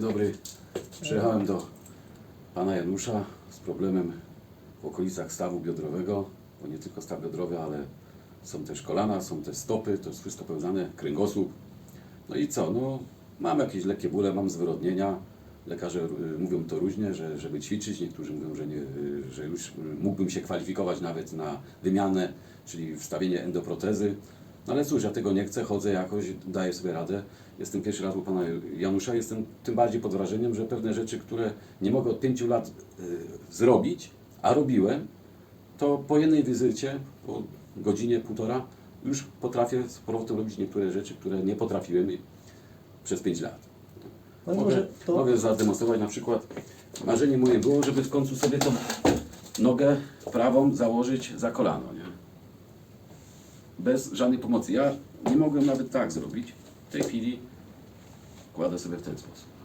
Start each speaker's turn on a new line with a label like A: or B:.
A: Dzień dobry. Przyjechałem do pana Janusza z problemem w okolicach stawu biodrowego, bo nie tylko staw biodrowy, ale są też kolana, są też stopy, to jest wszystko powiązane, kręgosłup. No i co? No, mam jakieś lekkie bóle, mam zwyrodnienia. Lekarze y, mówią to różnie, że żeby ćwiczyć, niektórzy mówią, że, nie, y, że już y, mógłbym się kwalifikować nawet na wymianę, czyli wstawienie endoprotezy. No ale cóż, ja tego nie chcę, chodzę jakoś, daję sobie radę. Jestem pierwszy raz u pana Janusza, jestem tym bardziej pod wrażeniem, że pewne rzeczy, które nie mogę od pięciu lat y, zrobić, a robiłem, to po jednej wizycie, po godzinie, półtora, już potrafię z powrotem robić niektóre rzeczy, które nie potrafiłem przez pięć lat. Mogę,
B: to,
A: mogę zademonstrować na przykład, marzenie moje było, żeby w końcu sobie tą nogę prawą założyć za kolano, nie? Bez żadnej pomocy. Ja nie mogłem nawet tak zrobić. W tej chwili kładę sobie w ten sposób.